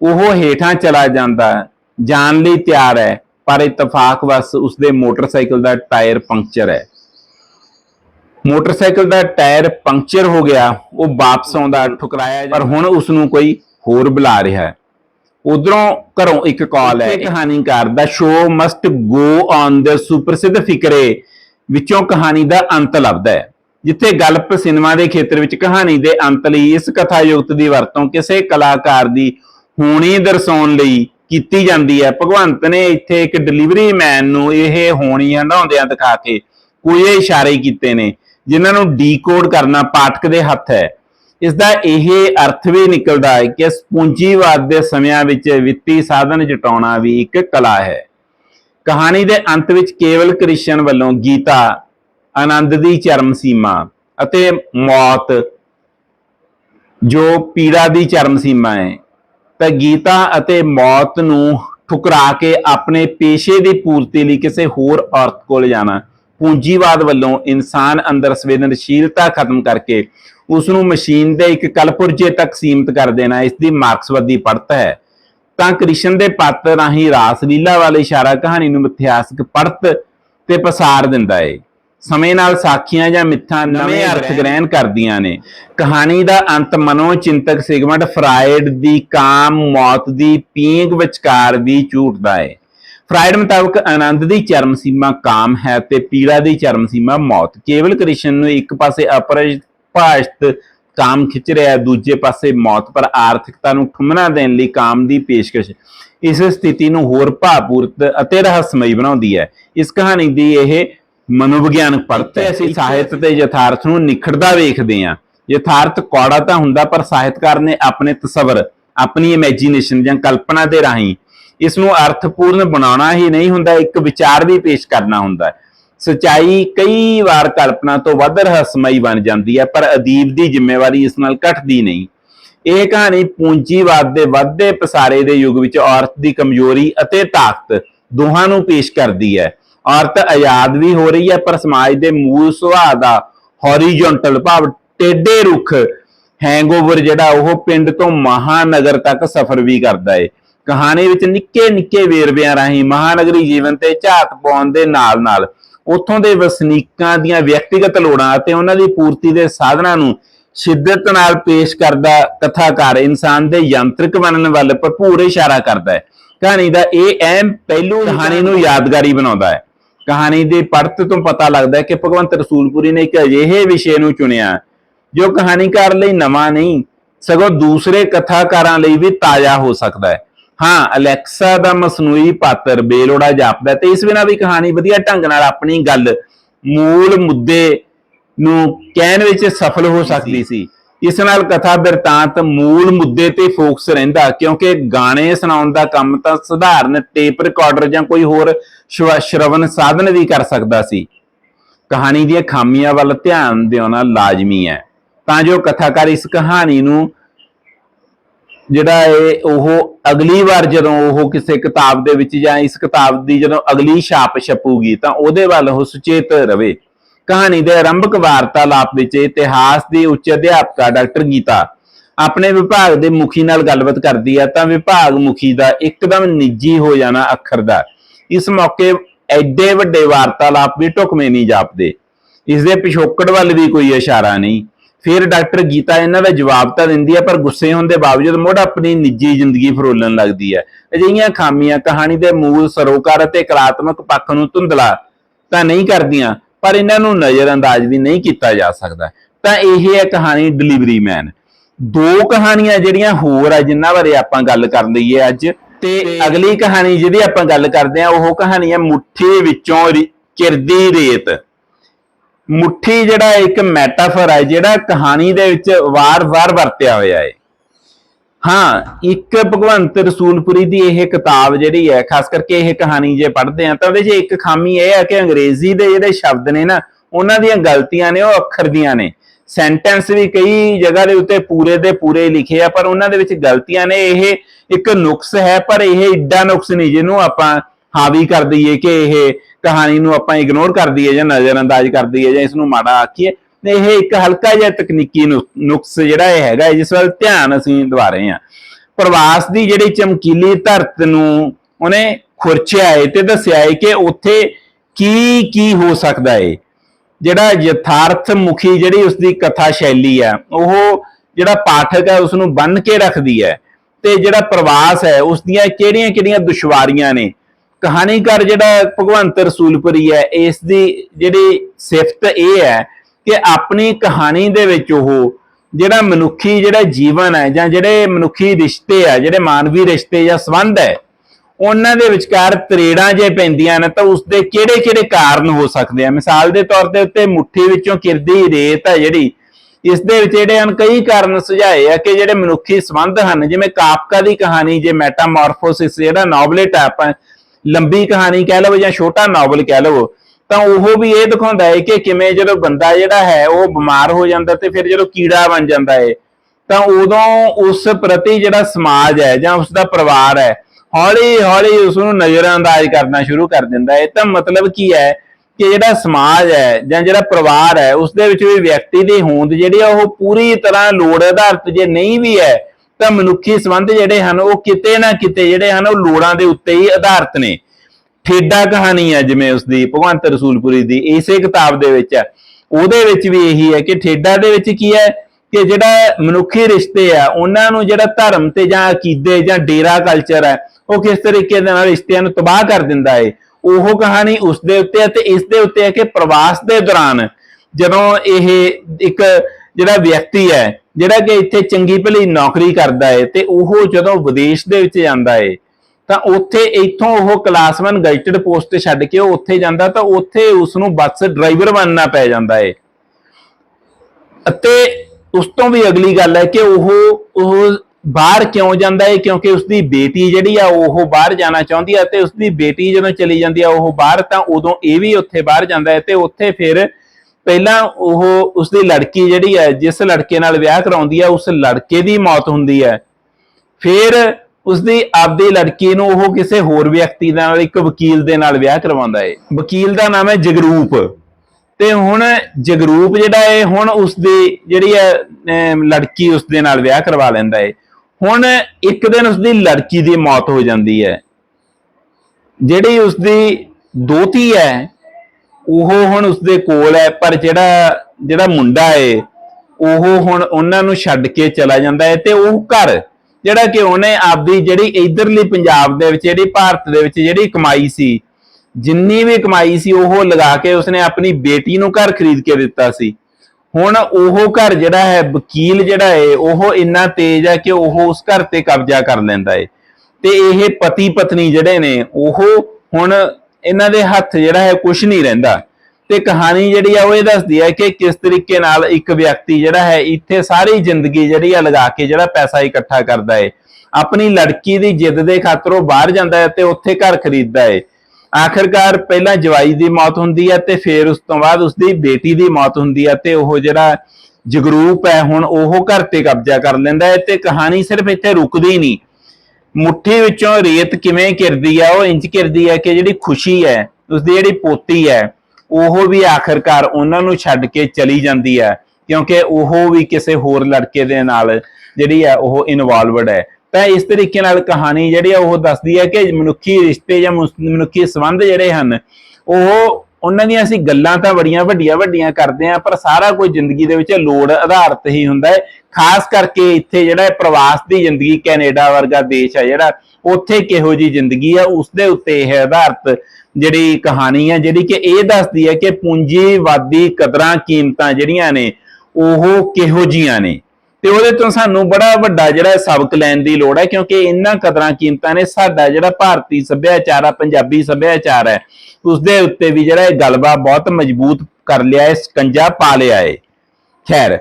ਉਹ ਹੇਠਾਂ ਚਲਾ ਜਾਂਦਾ, ਜਾਣ ਲਈ ਤਿਆਰ ਹੈ, ਪਰ ਇਤਫਾਕ ਵਸ ਉਸ ਦੇ ਮੋਟਰਸਾਈਕਲ ਦਾ ਟਾਇਰ ਪੰਕਚਰ ਹੈ। ਮੋਟਰਸਾਈਕਲ ਦਾ ਟਾਇਰ ਪੰਕਚਰ ਹੋ ਗਿਆ, ਉਹ ਵਾਪਸ ਆਉਂਦਾ, ਠੁਕਰਾਇਆ ਪਰ ਹੁਣ ਉਸ ਨੂੰ ਕੋਈ ਹੋਰ ਬੁਲਾ ਰਿਹਾ ਹੈ। ਉਧਰੋਂ ਘਰੋਂ ਇੱਕ ਕਾਲ ਹੈ ਕਹਾਣੀਕਾਰ ਦਾ ਸ਼ੋ ਮਸਟ ਗੋ ਔਨ ਦ ਸੁਪਰਸਿੱਧ ਫਿਕਰੇ ਵਿੱਚੋਂ ਕਹਾਣੀ ਦਾ ਅੰਤ ਲੱਭਦਾ ਹੈ। ਜਿੱਥੇ ਗਲਪ ਸਿਨੇਮਾ ਦੇ ਖੇਤਰ ਵਿੱਚ ਕਹਾਣੀ ਦੇ ਅੰਤ ਲਈ ਇਸ ਕਥਾ ਯੁਕਤ ਦੀ ਵਰਤੋਂ ਕਿਸੇ ਕਲਾਕਾਰ ਦੀ ਹੋਣੀ ਦਰਸਾਉਣ ਲਈ ਕੀਤੀ ਜਾਂਦੀ ਹੈ। ਭਗਵੰਤ ਨੇ ਇੱਥੇ ਇੱਕ ਡਿਲੀਵਰੀ ਮੈਨ ਨੂੰ ਇਹ ਹੋਣੀ ਹੰਡਾਉਂਦਿਆਂ ਦਿਖਾ ਕੇ ਕੋਈ ਇਸ਼ਾਰੇ ਕੀਤੇ ਨੇ ਜਿਨ੍ਹਾਂ ਨੂੰ ਡੀਕੋਡ ਕਰਨਾ ਪਾਠਕ ਦੇ ਹੱਥ ਹੈ। ਇਸ ਦਾ ਇਹ ਅਰਥ ਵੀ ਨਿਕਲਦਾ ਹੈ ਕਿ ਪੂੰਜੀਵਾਦ ਦੇ ਸਮਿਆਂ ਵਿੱਚ ਵਿੱਤੀ ਸਾਧਨ ਜਟਾਉਣਾ ਵੀ ਇੱਕ ਕਲਾ ਹੈ। ਕਹਾਣੀ ਦੇ ਅੰਤ ਵਿੱਚ ਕੇਵਲ ਕ੍ਰਿਸ਼ਨ ਵੱਲੋਂ ਗੀਤਾ, ਆਨੰਦ ਦੀ ਚਰਮ ਸੀਮਾ ਅਤੇ ਮੌਤ, ਜੋ ਪੀੜਾ ਦੀ ਚਰਮ ਸੀਮਾ ਹੈ, ਤਾਂ ਗੀਤਾ ਅਤੇ ਮੌਤ ਨੂੰ ਠੁਕਰਾ ਕੇ ਆਪਣੇ ਪੇਸ਼ੇ ਦੀ ਪੂਰਤੀ ਲਈ ਕਿਸੇ ਹੋਰ ਔਰਤ ਕੋਲ ਜਾਣਾ ਪੂੰਜੀਵਾਦ ਵੱਲੋਂ ਇਨਸਾਨ ਅੰਦਰ ਸੰਵੇਦਨਸ਼ੀਲਤਾ ਖਤਮ ਕਰਕੇ ਉਸ ਨੂੰ ਮਸ਼ੀਨ ਦੇ ਇੱਕ ਕਲਪੁਰਜੇ ਤੱਕ ਸੀਮਿਤ ਕਰ ਦੇਣਾ ਇਸ ਦੀ ਮਾਰਕਸਵਾਦੀ ਪੜਤ ਹੈ। ਤਾਂ ਕ੍ਰਿਸ਼ਨ ਦੇ ਪਾਤਰ ਰਾਹੀਂ ਰਾਸ ਲੀਲਾ ਵਾਲੀ ਇਸ਼ਾਰਾ ਕਹਾਣੀ ਨੂੰ ਮਿਥਿਹਾਸਕ ਪੜਤ ਤੇ ਪਸਾਰ ਦਿੰਦਾ ਹੈ ਸਮੇਂ ਨਾਲ ਸਾਖੀਆਂ ਜਾਂ ਮਿੱਥਾਂ ਨਵੇਂ ਅਰਥ ਗ੍ਰਹਿਣ ਕਰਦੀਆਂ ਨੇ। ਕਹਾਣੀ ਦਾ ਅੰਤ ਮਨੋਚਿੰਤਕ ਸਿਗਮੰਡ ਫਰਾਇਡ ਦੀ ਕਾਮ ਮੌਤ ਦੀ ਪੀਂਘ ਵਿਚਕਾਰ ਵੀ ਝੂਟਦਾ ਹੈ ਫਰਾਇਡ ਮੁਤਾਬਕ ਆਨੰਦ ਦੀ ਚਰਮ ਸੀਮਾ ਕਾਮ ਹੈ ਤੇ ਪੀੜਾ ਦੀ ਚਰਮ ਸੀਮਾ ਮੌਤ। ਕੇਵਲ ਕ੍ਰਿਸ਼ਨ ਨੂੰ ਇੱਕ ਪਾਸੇ ਅਪਰਿਭਾਸ਼ਿਤ ਕਾਮ ਖਿੱਚ ਰਿਹਾ ਹੈ, ਦੂਜੇ ਪਾਸੇ ਮੌਤ, ਪਰ ਆਰਥਿਕਤਾ ਨੂੰ ਠੁੰਮਣਾ ਦੇਣ ਲਈ ਕਾਮ ਦੀ ਪੇਸ਼ਕਸ਼ ਇਸ ਸਥਿਤੀ ਨੂੰ ਹੋਰ ਭਾਵਪੂਰਤ ਅਤੇ ਰਹੱਸਮਈ ਬਣਾਉਂਦੀ ਹੈ। ਇਸ ਕਹਾਣੀ ਦੀ ਇਹ ਮਨੋਵਿਗਿਆਨਕ ਪਰਤ ਹੈ। ਅਸੀਂ ਸਾਹਿਤ ਤੇ ਯਥਾਰਥ ਨੂੰ ਨਿਖੜਦਾ ਵੇਖਦੇ ਹਾਂ। ਯਥਾਰਥ ਕੌੜਾ ਤਾਂ ਹੁੰਦਾ, ਪਰ ਸਾਹਿਤਕਾਰ ਨੇ ਆਪਣੇ ਤਸਵਰ, ਆਪਣੀ ਇਮੇਜਿਨੇਸ਼ਨ ਜਾਂ ਕਲਪਨਾ ਦੇ ਰਾਹੀਂ ਇਸ ਨੂੰ ਅਰਥਪੂਰਨ ਬਣਾਉਣਾ ਹੀ ਨਹੀਂ ਹੁੰਦਾ, ਇੱਕ ਵਿਚਾਰ ਵੀ ਪੇਸ਼ ਕਰਨਾ ਹੁੰਦਾ ਹੈ। ਸਚਾਈ ਕਈ ਵਾਰ ਕਲਪਨਾ ਤੋਂ ਵੱਧ ਰਹੱਸਮਈ ਬਣ ਜਾਂਦੀ ਹੈ, ਪਰ ਅਦੀਬ ਦੀ ਜ਼ਿੰਮੇਵਾਰੀ ਇਸ ਨਾਲ ਘਟਦੀ ਨਹੀਂ। ਇਹ ਕਹਾਣੀ ਪੂੰਜੀਵਾਦ ਦੇ ਵੱਧਦੇ ਪਸਾਰੇ ਦੇ ਯੁੱਗ ਵਿੱਚ ਔਰਤ ਦੀ ਕਮਜ਼ੋਰੀ ਅਤੇ ਤਾਕਤ ਦੋਹਾਂ ਨੂੰ ਪੇਸ਼ ਕਰਦੀ ਹੈ। ਔਰਤ ਆਜ਼ਾਦ ਵੀ ਹੋ ਰਹੀ ਹੈ, ਪਰ ਸਮਾਜ ਦੇ ਮੂਲ ਸੁਭਾਅ ਦਾ ਹੌਰੀਜ਼ੌਂਟਲ ਭਾਵ ਟੇਢੇ ਰੁੱਖ ਹੈਂਗਓਵਰ ਜਿਹੜਾ ਉਹ ਪਿੰਡ ਤੋਂ ਮਹਾਨਗਰ ਤੱਕ ਸਫ਼ਰ ਵੀ ਕਰਦਾ ਏ। ਕਹਾਣੀ ਵਿੱਚ ਨਿੱਕੇ ਨਿੱਕੇ ਵੇਰਵਿਆਂ ਰਾਹੀਂ ਮਹਾਨਗਰੀ ਜੀਵਨ ਤੇ ਝਾਤ ਪਾਉਣ ਦੇ ਨਾਲ ਨਾਲ ਉੱਥੋਂ ਦੇ ਵਸਨੀਕਾਂ ਦੀਆਂ ਵਿਅਕਤੀਗਤ ਲੋੜਾਂ ਅਤੇ ਉਹਨਾਂ ਦੀ ਪੂਰਤੀ ਦੇ ਸਾਧਨਾਂ ਨੂੰ ਸ਼ਿੱਦਤ ਨਾਲ ਪੇਸ਼ ਕਰਦਾ ਕਥਾਕਾਰ ਇਨਸਾਨ ਦੇ ਯੰਤਰਿਕ ਬਣਨ ਵੱਲ ਭਰਪੂਰ ਇਸ਼ਾਰਾ ਕਰਦਾ ਹੈ। ਕਹਾਣੀ ਦਾ ਇਹ ਅਹਿਮ ਪਹਿਲੂ ਕਹਾਣੀ ਨੂੰ ਯਾਦਗਾਰੀ ਬਣਾਉਂਦਾ ਹੈ। ਕਹਾਣੀ ਦੇ ਪੜਤ ਤੋਂ ਪਤਾ ਲੱਗਦਾ ਹੈ ਕਿ ਭਗਵੰਤ ਰਸੂਲਪੁਰੀ ਨੇ ਇੱਕ ਅਜਿਹੇ ਵਿਸ਼ੇ ਨੂੰ ਚੁਣਿਆ ਜੋ ਕਹਾਣੀਕਾਰ ਲਈ ਨਵਾਂ ਨਹੀਂ, ਸਗੋਂ ਦੂਸਰੇ ਕਥਾਕਾਰਾਂ ਲਈ ਵੀ ਤਾਜ਼ਾ ਹੋ ਸਕਦਾ ਹੈ। ਹਾਂ ਅਲੈਕਸਾ ਦਾ ਮਸਨੂਈ ਪਾਤਰ ਬੇਲੋੜਾ ਜਾਪਦਾ ਤੇ ਇਸ ਬਿਨਾਂ ਵੀ ਕਹਾਣੀ ਵਧੀਆ ਢੰਗ ਨਾਲ ਆਪਣੀ ਗੱਲ ਮੂਲ ਮੁੱਦੇ ਨੂੰ ਕਹਿਣ ਵਿੱਚ ਸਫਲ ਹੋ ਸਕਦੀ ਸੀ। ਇਸ ਨਾਲ ਕਥਾ ਬਿਰਤਾਂਤ ਮੂਲ ਮੁੱਦੇ ਤੇ ਫੋਕਸ ਰਹਿੰਦਾ, ਕਿਉਂਕਿ ਗਾਣੇ ਸੁਣਾਉਣ ਦਾ ਕੰਮ ਤਾਂ ਸਧਾਰਨ ਟੇਪ ਰਿਕਾਰਡਰ ਜਾਂ ਕੋਈ ਹੋਰ ਸ਼ਵ- ਸਾਧਨ ਵੀ ਕਰ ਸਕਦਾ ਸੀ। ਕਹਾਣੀ ਦੀਆਂ ਖਾਮੀਆਂ ਵੱਲ ਧਿਆਨ ਦੇਣਾ ਲਾਜ਼ਮੀ ਹੈ। ਤਾਂ ਜੋ ਕਥਾਕਾਰ ਇਸ ਕਹਾਣੀ ਨੂੰ ਜਿਹੜਾ ਇਹ ਉਹ ਅਗਲੀ ਵਾਰ ਜਦੋਂ ਉਹ ਕਿਸੇ ਕਿਤਾਬ ਦੇ ਵਿੱਚ ਜਾਂ ਇਸ ਕਿਤਾਬ ਦੀ ਜਦੋਂ ਅਗਲੀ ਛਾਪ ਛਪੂਗੀ ਤਾਂ ਉਹਦੇ ਵੱਲ ਉਹ ਸੁਚੇਤ ਰਵੇ। ਕਹਾਣੀ ਦੇ ਆਰੰਭਕ ਵਾਰਤਾਲਾਪ ਵਿੱਚ ਇਤਿਹਾਸ ਦੀ ਉੱਚ ਅਧਿਆਪਕਾ ਡਾਕਟਰ ਗੀਤਾ ਆਪਣੇ ਵਿਭਾਗ ਦੇ ਮੁਖੀ ਨਾਲ ਗੱਲਬਾਤ ਕਰਦੀ ਹੈ ਤਾਂ ਵਿਭਾਗ ਮੁਖੀ ਦਾ ਇੱਕਦਮ ਨਿੱਜੀ ਹੋ ਜਾਣਾ ਅੱਖਰ ਦਾ। ਇਸ ਮੌਕੇ ਐਡੇ ਵੱਡੇ ਵਾਰਤਾਲਾਪ ਵੀ ਢੁਕਵੇਂ ਨਹੀਂ ਜਾਪਦੇ। ਇਸ ਦੇ ਪਿਛੋਕੜ ਵੱਲ ਵੀ ਕੋਈ ਇਸ਼ਾਰਾ ਨਹੀਂ। ਫਿਰ ਡਾਕਟਰ ਗੀਤਾ ਇਹਨਾਂ ਦਾ ਜਵਾਬ ਤਾਂ ਦਿੰਦੀ ਹੈ ਪਰ ਗੁੱਸੇ ਹੋਣ ਦੇ ਬਾਵਜੂਦ ਮੁੜ ਆਪਣੀ ਨਿੱਜੀ ਜ਼ਿੰਦਗੀ ਫਰੋਲਣ ਲੱਗਦੀ ਹੈ ਅਜਿਹੀਆਂ ਖਾਮੀਆਂ, ਕਹਾਣੀ ਦੇ ਮੂਲ ਸਰੋਕਾਰ ਅਤੇ ਕਲਾਤਮਕ ਪੱਖ ਨੂੰ ਧੁੰਦਲਾ ਤਾਂ ਨਹੀਂ ਕਰਦੀਆਂ, ਪਰ ਇਹਨਾਂ ਨੂੰ ਨਜ਼ਰਅੰਦਾਜ਼ ਵੀ ਨਹੀਂ ਕੀਤਾ ਜਾ ਸਕਦਾ। ਤਾਂ ਇਹ ਹੈ ਕਹਾਣੀ ਡਿਲੀਵਰੀ ਮੈਨ। ਦੋ ਕਹਾਣੀਆਂ ਜਿਹੜੀਆਂ ਹੋਰ ਆ, ਜਿਨ੍ਹਾਂ ਬਾਰੇ ਆਪਾਂ ਗੱਲ ਕਰ ਲਈਏ ਅੱਜ, ਤੇ ਅਗਲੀ ਕਹਾਣੀ ਜਿਹਦੀ ਆਪਾਂ ਗੱਲ ਕਰਦੇ ਆ, ਉਹ ਕਹਾਣੀ ਹੈ ਮੁੱਠੀ ਵਿੱਚੋਂ ਕਿਰਦੀ ਰੇਤ। ਮੁੱਠੀ ਜਿਹੜਾ ਇੱਕ ਮੈਟਾਫਰ ਹੈ, ਜਿਹੜਾ ਕਹਾਣੀ ਦੇ ਵਿੱਚ ਵਾਰ-ਵਾਰ ਵਰਤਿਆ ਹੋਇਆ ਹੈ। ਹਾਂ, ਇੱਕ ਭਗਵੰਤ ਰਸੂਲਪੁਰੀ ਦੀ ਇਹ ਕਿਤਾਬ ਜਿਹੜੀ ਹੈ, ਖਾਸ ਕਰਕੇ ਇਹ ਕਹਾਣੀ ਜੇ ਪੜ੍ਹਦੇ ਆ ਤਾਂ ਉਹਦੇ 'ਚ ਇੱਕ ਖਾਮੀ ਇਹ ਹੈ ਕਿ ਅੰਗਰੇਜ਼ੀ ਦੇ ਜਿਹੜੇ ਸ਼ਬਦ ਨੇ ਨਾ, ਉਹਨਾਂ ਦੀਆਂ ਗਲਤੀਆਂ ਨੇ, ਉਹ ਅੱਖਰ ਦੀਆਂ ਨੇ। ਸੈਂਟੈਂਸ ਵੀ ਕਈ ਜਗ੍ਹਾ ਦੇ ਉੱਤੇ ਪੂਰੇ ਦੇ ਪੂਰੇ ਲਿਖੇ ਆ, ਪਰ ਉਹਨਾਂ ਦੇ ਵਿੱਚ ਗਲਤੀਆਂ ਨੇ, ਇਹ ਇੱਕ ਨੁਕਸ ਹੈ, ਪਰ ਇਹ ਇੱਡਾ ਨੁਕਸ ਨਹੀਂ, ਜਿਹਨੂੰ ਆਪਾਂ ਹਾਵੀ ਕਰ ਦਈਏ ਕਿ ਇਹ ਕਹਾਣੀ ਨੂੰ ਆਪਾਂ ਇਗਨੋਰ ਕਰ ਦਈਏ ਜਾਂ ਨਜ਼ਰਅੰਦਾਜ਼ ਕਰ ਦਈਏ ਜਾਂ ਇਸ ਨੂੰ ਮਾੜਾ ਆਖੀਏ ਇਹ ਇੱਕ ਹਲਕਾ ਜਿਹਾ ਤਕਨੀਕੀ ਨੁਕਸ ਜਿਹੜਾ ਇਹ ਹੈਗਾ ਜਿਸ ਵੱਲ ਧਿਆਨ ਅਸੀਂ ਦਿਵਾ ਰਹੇ ਹਾਂ। ਪ੍ਰਵਾਸ ਦੀ ਜਿਹੜੀ ਚਮਕੀਲੀ ਧਰਤ ਨੂੰ ਉਹਨੇ ਖੁਰਚਿਆ ਏ ਤੇ ਦੱਸਿਆ ਹੈ ਕਿ ਉੱਥੇ ਕੀ ਕੀ ਹੋ ਸਕਦਾ ਏ। ਜਿਹੜਾ ਯਥਾਰਥ ਮੁਖੀ ਜਿਹੜੀ ਉਸਦੀ ਕਥਾ ਸ਼ੈਲੀ ਹੈ ਉਹ ਜਿਹੜਾ ਪਾਠਕ ਹੈ ਉਸ ਨੂੰ ਬੰਨ ਕੇ ਰੱਖਦੀ ਹੈ ਤੇ ਜਿਹੜਾ ਪ੍ਰਵਾਸ ਹੈ ਉਸ ਦੀਆਂ ਕਿਹੜੀਆਂ-ਕਿਹੜੀਆਂ ਦੁਸ਼ਵਾਰੀਆਂ ਨੇ ਕਹਾਣੀਕਾਰ ਜਿਹੜਾ ਭਗਵੰਤ ਰਸੂਲਪੁਰੀ ਹੈ ਇਸ ਦੀ ਜਿਹੜੀ ਸਿਫਤ ਇਹ ਹੈ ਕਿ ਆਪਣੀ ਕਹਾਣੀ ਦੇ ਵਿੱਚ ਉਹ ਜਿਹੜਾ ਮਨੁੱਖੀ ਜਿਹੜਾ ਜੀਵਨ ਹੈ ਜਾਂ ਜਿਹੜੇ ਮਨੁੱਖੀ ਰਿਸ਼ਤੇ ਆ, ਜਿਹੜੇ ਮਾਨਵੀ ਰਿਸ਼ਤੇ ਜਾਂ ਸੰਬੰਧ ਹੈ, ਉਹਨਾਂ ਦੇ ਵਿਚਕਾਰ ਤਰੇੜਾਂ ਜੇ ਪੈਂਦੀਆਂ ਨੇ ਤਾਂ ਉਸ ਦੇ ਕਿਹੜੇ-ਕਿਹੜੇ ਕਾਰਨ ਹੋ ਸਕਦੇ ਆ? ਮਿਸਾਲ ਦੇ ਤੌਰ ਤੇ ਉੱਤੇ ਮੁੱਠੀ ਵਿੱਚੋਂ ਕਿਰਦੀ ਰੇਤ ਹੈ ਜਿਹੜੀ ਇਸ ਦੇ ਵਿੱਚ ਜਿਹੜੇ ਹਨ ਕਈ ਕਾਰਨ ਸੁਝਾਏ ਆ ਕਿ ਜਿਹੜੇ ਮਨੁੱਖੀ ਸੰਬੰਧ ਹਨ, ਜਿਵੇਂ ਕਾਫਕਾ ਦੀ ਕਹਾਣੀ, ਜੇ ਮੈਟਾਮੋਰਫੋਸਿਸ, ਜਿਹੜਾ ਨੋਵਲੇਟ ਹੈ ਆਪਾਂ ਲੰਬੀ ਕਹਾਣੀ ਕਹਿ ਲਵੋ ਜਾਂ ਛੋਟਾ ਨੋਵਲ ਕਹਿ ਲਵੋ ਤਾਂ ਉਹ ਵੀ ਇਹ ਦਿਖਾਉਂਦਾ ਹੈ ਕਿ ਕਿਵੇਂ ਜਦੋਂ ਬੰਦਾ ਜਿਹੜਾ ਹੈ ਉਹ ਬਿਮਾਰ ਹੋ ਜਾਂਦਾ ਤੇ ਫਿਰ ਜਦੋਂ ਕੀੜਾ ਬਣ ਜਾਂਦਾ ਹੈ ਤਾਂ ਉਦੋਂ ਉਸ ਪ੍ਰਤੀ ਜਿਹੜਾ ਸਮਾਜ ਹੈ ਜਾਂ ਉਸ ਦਾ ਪਰਿਵਾਰ ਹੈ, ਹੌਲੀ ਹੌਲੀ ਉਸ ਨੂੰ ਨਜ਼ਰਅੰਦਾਜ਼ ਕਰਨਾ ਸ਼ੁਰੂ ਕਰ ਦਿੰਦਾ ਹੈ ਤਾਂ ਮਤਲਬ ਕੀ ਹੈ ਕਿ ਜਿਹੜਾ ਸਮਾਜ ਹੈ ਜਾਂ ਜਿਹੜਾ ਪਰਿਵਾਰ ਹੈ ਉਸ ਦੇ ਵਿੱਚ ਵੀ ਵਿਅਕਤੀ ਦੀ ਹੋਂਦ ਜਿਹੜੀ ਆ ਉਹ ਪੂਰੀ ਤਰ੍ਹਾਂ ਲੋੜ ਆਧਾਰਿਤ ਜੇ ਨਹੀਂ ਵੀ ਹੈ ਤਾਂ ਮਨੁੱਖੀ ਸੰਬੰਧ ਜਿਹੜੇ ਹਨ, ਉਹ ਕਿਤੇ ਨਾ ਕਿਤੇ ਜਿਹੜੇ ਹਨ, ਉਹ ਲੋੜਾਂ ਦੇ ਉੱਤੇ ਹੀ ਆਧਾਰਿਤ ਨੇ। ਠੇਡਾ ਕਹਾਣੀ ਹੈ ਜਿਵੇਂ ਉਸ ਦੀ ਭਗਵੰਤ ਰਸੂਲਪੁਰੀ ਦੀ, ਇਸੇ ਕਿਤਾਬ ਦੇ ਵਿੱਚ ਹੈ। ਉਹਦੇ ਵਿੱਚ ਵੀ ਇਹੀ ਹੈ ਕਿ ਠੇਡਾ ਦੇ ਵਿੱਚ ਕੀ ਹੈ ਕਿ ਜਿਹੜਾ ਮਨੁੱਖੀ ਰਿਸ਼ਤੇ ਆ, ਉਹਨਾਂ ਨੂੰ ਜਿਹੜਾ ਧਰਮ ਤੇ ਜਾਂ ਅਕੀਦੇ ਜਾਂ ਡੇਰਾ ਕਲਚਰ ਹੈ, ਉਹ ਕਿਸ ਤਰੀਕੇ ਦੇ ਨਾਲ ਰਿਸ਼ਤਿਆਂ ਨੂੰ ਤਬਾਹ ਕਰ ਦਿੰਦਾ ਏ। ਉਹ ਕਹਾਣੀ ਉਸ ਦੇ ਉੱਤੇ ਹੈ ਤੇ ਇਸ ਦੇ ਉੱਤੇ ਹੈ ਕਿ ਪ੍ਰਵਾਸ ਦੇ ਦੌਰਾਨ ਜਦੋਂ ਇਹ ਇੱਕ ਜਿਹੜਾ ਵਿਅਕਤੀ ਹੈ ਜਿਹੜਾ ਕਿ ਇੱਥੇ ਚੰਗੀ ਭਲੀ ਨੌਕਰੀ ਕਰਦਾ ਹੈ ਤੇ ਉਹ ਜਦੋਂ ਵਿਦੇਸ਼ ਦੇ ਵਿੱਚ ਜਾਂਦਾ ਹੈ ਤਾਂ ਉੱਥੇ ਇੱਥੋਂ ਉਹ ਕਲਾਸ 1 ਗਜ਼ਟਡ ਪੋਸਟ ਤੇ ਛੱਡ ਕੇ ਉਹ ਉੱਥੇ ਜਾਂਦਾ ਤਾਂ ਉੱਥੇ ਉਸ ਨੂੰ ਬੱਸ ਡਰਾਈਵਰ ਬਣਨਾ ਪੈ ਜਾਂਦਾ ਹੈ ਅਤੇ ਉਸ ਤੋਂ ਵੀ ਅਗਲੀ ਗੱਲ ਹੈ ਕਿ ਉਹ ਉਹ ਬਾਹਰ ਕਿਉਂ ਜਾਂਦਾ ਹੈ ਕਿਉਂਕਿ ਉਸ ਦੀ ਬੇਟੀ ਜਿਹੜੀ ਆ, ਉਹ ਬਾਹਰ ਜਾਣਾ ਚਾਹੁੰਦੀ ਹੈ ਤੇ ਉਸ ਦੀ ਬੇਟੀ ਜਦੋਂ ਚਲੀ ਜਾਂਦੀ ਆ, ਉਹ ਬਾਹਰ ਤਾਂ ਉਦੋਂ ਇਹ ਵੀ ਉੱਥੇ ਬਾਹਰ ਜਾਂਦਾ ਹੈ ਤੇ ਉੱਥੇ ਫਿਰ ਪਹਿਲਾਂ ਉਹ ਉਸ ਦੀ ਲੜਕੀ ਜਿਹੜੀ ਹੈ, ਜਿਸ ਲੜਕੇ ਨਾਲ ਵਿਆਹ ਕਰਾਉਂਦੀ ਹੈ, ਉਸ ਲੜਕੇ ਦੀ ਮੌਤ ਹੁੰਦੀ ਹੈ। ਫਿਰ ਉਸ ਦੀ ਆਪਦੀ ਲੜਕੀ ਨੂੰ ਉਹ ਕਿਸੇ ਹੋਰ ਵਿਅਕਤੀ ਨਾਲ, ਇੱਕ ਵਕੀਲ ਦੇ ਨਾਲ ਵਿਆਹ ਕਰਵਾਉਂਦਾ ਹੈ। ਵਕੀਲ ਦਾ ਨਾਮ ਹੈ ਜਗਰੂਪ। ਤੇ ਹੁਣ ਜਗਰੂਪ ਜਿਹੜਾ ਹੈ, ਹੁਣ ਉਸ ਦੀ ਜਿਹੜੀ ਹੈ ਲੜਕੀ ਉਸ ਦੇ ਨਾਲ ਵਿਆਹ ਕਰਵਾ ਲੈਂਦਾ ਹੈ। ਹੁਣ ਇੱਕ ਦਿਨ ਉਸ ਦੀ ਲੜਕੀ ਦੀ ਮੌਤ ਹੋ ਜਾਂਦੀ ਹੈ। ਜਿਹੜੀ ਉਸ ਦੀ ਦੋਤੀ ਹੈ ਉਹ ਹੁਣ ਉਸਦੇ ਕੋਲ ਹੈ, ਪਰ ਜਿਹੜਾ ਜਿਹੜਾ ਮੁੰਡਾ ਹੈ ਉਹ ਹੁਣ ਉਹਨਾਂ ਨੂੰ ਛੱਡ ਕੇ ਚਲਾ ਜਾਂਦਾ ਹੈ ਤੇ ਉਹ ਘਰ, ਜਿਹੜਾ ਕਿ ਉਹਨੇ ਆਪਦੀ ਜਿਹੜੀ ਇਧਰਲੀ ਪੰਜਾਬ ਦੇ ਵਿੱਚ, ਜਿਹੜੀ ਭਾਰਤ ਦੇ ਵਿੱਚ ਜਿਹੜੀ ਕਮਾਈ ਸੀ, ਜਿੰਨੀ ਵੀ ਕਮਾਈ ਸੀ, ਉਹ ਲਗਾ ਕੇ ਉਸਨੇ ਆਪਣੀ ਬੇਟੀ ਨੂੰ ਘਰ ਖਰੀਦ ਕੇ ਦਿੱਤਾ ਸੀ। ਹੁਣ ਉਹ ਘਰ ਜਿਹੜਾ ਹੈ, ਵਕੀਲ ਜਿਹੜਾ ਹੈ ਉਹ ਇੰਨਾ ਤੇਜ਼ ਹੈ ਕਿ ਉਹ ਉਸ ਘਰ ਤੇ ਕਬਜ਼ਾ ਕਰ ਲੈਂਦਾ ਹੈ ਤੇ ਇਹ ਪਤੀ ਪਤਨੀ ਜਿਹੜੇ ਨੇ, ਉਹ ਹੁਣ ਇਹਨਾਂ ਦੇ ਹੱਥ ਜਿਹੜਾ ਹੈ ਕੁਝ ਨਹੀਂ ਰਹਿੰਦਾ। ਤੇ ਕਹਾਣੀ ਜਿਹੜੀ ਆ ਉਹ ਇਹ ਦੱਸਦੀ ਹੈ ਕਿ ਕਿਸ ਤਰੀਕੇ ਨਾਲ ਇੱਕ ਵਿਅਕਤੀ ਜਿਹੜਾ ਹੈ ਇੱਥੇ ਸਾਰੀ ਜ਼ਿੰਦਗੀ ਜਿਹੜੀ ਆ ਲਗਾ ਕੇ ਜਿਹੜਾ ਪੈਸਾ ਇਕੱਠਾ ਕਰਦਾ ਹੈ ਆਪਣੀ ਲੜਕੀ ਦੀ ਜਿੱਦ ਦੇ ਖਾਤਰ ਉਹ ਬਾਹਰ ਜਾਂਦਾ ਹੈ ਤੇ ਉੱਥੇ ਘਰ ਖਰੀਦਦਾ ਹੈ ਆਖਰਕਾਰ ਪਹਿਲਾਂ ਜਵਾਈ ਦੀ ਮੌਤ ਹੁੰਦੀ ਹੈ ਤੇ ਫਿਰ ਉਸ ਤੋਂ ਬਾਅਦ ਉਸ ਦੀ ਬੇਟੀ ਦੀ ਮੌਤ ਹੁੰਦੀ ਹੈ ਤੇ ਉਹ ਜਿਹੜਾ ਜਗਰੂਪ ਹੈ ਹੁਣ ਉਹ ਘਰ ਤੇ ਕਬਜ਼ਾ ਕਰ ਲੈਂਦਾ ਹੈ ਤੇ ਕਹਾਣੀ ਸਿਰਫ ਇੱਥੇ ਰੁਕਦੀ ਨਹੀਂ। ਮੁੱਠੀ ਵਿੱਚੋਂ ਰੇਤ ਕਿਵੇਂ ਕਿਰਦੀ ਆ, ਉਹ ਇੰਜ ਕਿਰਦੀ ਹੈ ਕਿ ਜਿਹੜੀ ਖੁਸ਼ੀ ਹੈ, ਉਸਦੀ ਜਿਹੜੀ ਪੋਤੀ ਹੈ, ਉਹ ਵੀ ਆਖਰਕਾਰ ਉਹਨਾਂ ਨੂੰ ਛੱਡ ਕੇ ਚਲੀ ਜਾਂਦੀ ਹੈ, ਕਿਉਂਕਿ ਉਹ ਵੀ ਕਿਸੇ ਹੋਰ ਲੜਕੇ ਦੇ ਨਾਲ ਜਿਹੜੀ ਹੈ, ਉਹ ਇਨਵੋਲਵਡ ਹੈ। ਤਾਂ ਇਸ ਤਰੀਕੇ ਨਾਲ ਕਹਾਣੀ ਜਿਹੜੀ ਆ, ਉਹ ਦੱਸਦੀ ਹੈ ਕਿ ਮਨੁੱਖੀ ਰਿਸ਼ਤੇ ਜਾਂ ਮਨੁੱਖੀ ਸੰਬੰਧ ਜਿਹੜੇ ਹਨ, ਉਹ ਉਹਨਾਂ ਦੀਆਂ ਅਸੀਂ ਗੱਲਾਂ ਤਾਂ ਬੜੀਆਂ ਵੱਡੀਆਂ ਵੱਡੀਆਂ ਕਰਦੇ ਆਂ ਪਰ ਸਾਰਾ ਕੁਝ ਜ਼ਿੰਦਗੀ ਦੇ ਵਿੱਚ ਲੋੜ ਆਧਾਰਿਤ ਹੀ ਹੁੰਦਾ ਹੈ। ਖਾਸ ਕਰਕੇ ਇੱਥੇ ਜਿਹੜਾ ਇਹ ਪ੍ਰਵਾਸ ਦੀ ਜ਼ਿੰਦਗੀ ਕੈਨੇਡਾ ਵਰਗਾ ਦੇਸ਼ ਹੈ ਜਿਹੜਾ, ਉੱਥੇ ਕਿਹੋ ਜੀ ਜ਼ਿੰਦਗੀ ਆ, ਉਸ ਦੇ ਉੱਤੇ ਇਹ ਆਧਾਰਿਤ ਜਿਹੜੀ ਕਹਾਣੀ ਹੈ ਜਿਹੜੀ ਕਿ ਇਹ ਦੱਸਦੀ ਹੈ ਕਿ ਪੂੰਜੀਵਾਦੀ ਕਦਰਾਂ ਕੀਮਤਾਂ ਜਿਹੜੀਆਂ ਨੇ, ਉਹ ਕਿਹੋ ਜੀਆਂ ਨੇ। ਤੇ ਉਹਦੇ ਤੋਂ ਸਾਨੂੰ ਬੜਾ ਵੱਡਾ ਜਿਹੜਾ ਸਬਕ ਲੈਣ ਦੀ ਲੋੜ ਹੈ, ਕਿਉਂਕਿ ਇਹਨਾਂ ਕਦਰਾਂ ਕੀਮਤਾਂ ਨੇ, ਸਾਡਾ ਜਿਹੜਾ ਭਾਰਤੀ ਸੱਭਿਆਚਾਰ ਆ, ਪੰਜਾਬੀ ਸੱਭਿਆਚਾਰ ਹੈ ਉਸ ਦੇ ਉੱਤੇ ਵੀ ਜਿਹੜਾ ਇਹ ਗਲਬਾ ਬਹੁਤ ਮਜ਼ਬੂਤ ਕਰ ਲਿਆ ਹੈ, ਸਕੰਜਾ ਪਾ ਲਿਆ ਹੈ। ਖੈਰ,